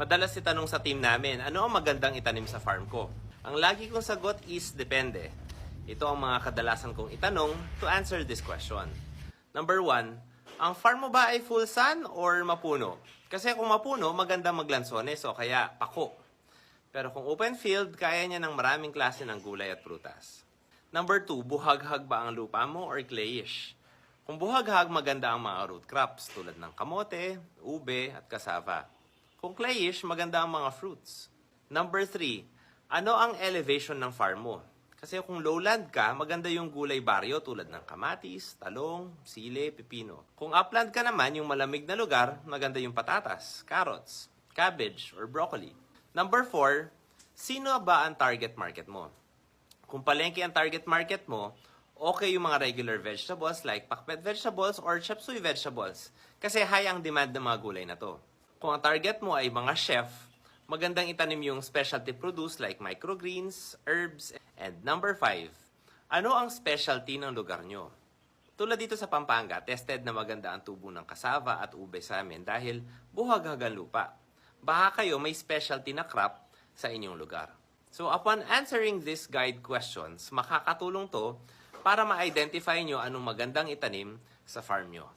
Madalas itanong sa team namin, ano ang magandang itanim sa farm ko? Ang lagi kong sagot is depende. Ito ang mga kadalasan kong itanong to answer this question. Number one, ang farm mo ba ay full sun or mapuno? Kasi kung mapuno, maganda maglansones o kaya pako. Pero kung open field, kaya niya ng maraming klase ng gulay at prutas. Number two, buhaghag ba ang lupa mo or clayish? Kung buhaghag, maganda ang mga root crops tulad ng kamote, ube, at kasava. Kung clayish, maganda ang mga fruits. Number three, ano ang elevation ng farm mo? Kasi kung lowland ka, maganda yung gulay baryo tulad ng kamatis, talong, sile, pipino. Kung upland ka naman, yung malamig na lugar, maganda yung patatas, carrots, cabbage, or broccoli. Number four, sino ba ang target market mo? Kung palengke ang target market mo, okay yung mga regular vegetables like pakbet vegetables or chop suey vegetables kasi high ang demand ng mga gulay na to. Kung ang target mo ay mga chef, magandang itanim yung specialty produce like microgreens, herbs, and number five, ano ang specialty ng lugar nyo? Tulad dito sa Pampanga, tested na maganda ang tubo ng kasava at ube sa amin dahil buhag-hag ang lupa. Baka kayo may specialty na crop sa inyong lugar. So upon answering these guide questions, makakatulong to para ma-identify nyo anong magandang itanim sa farm nyo.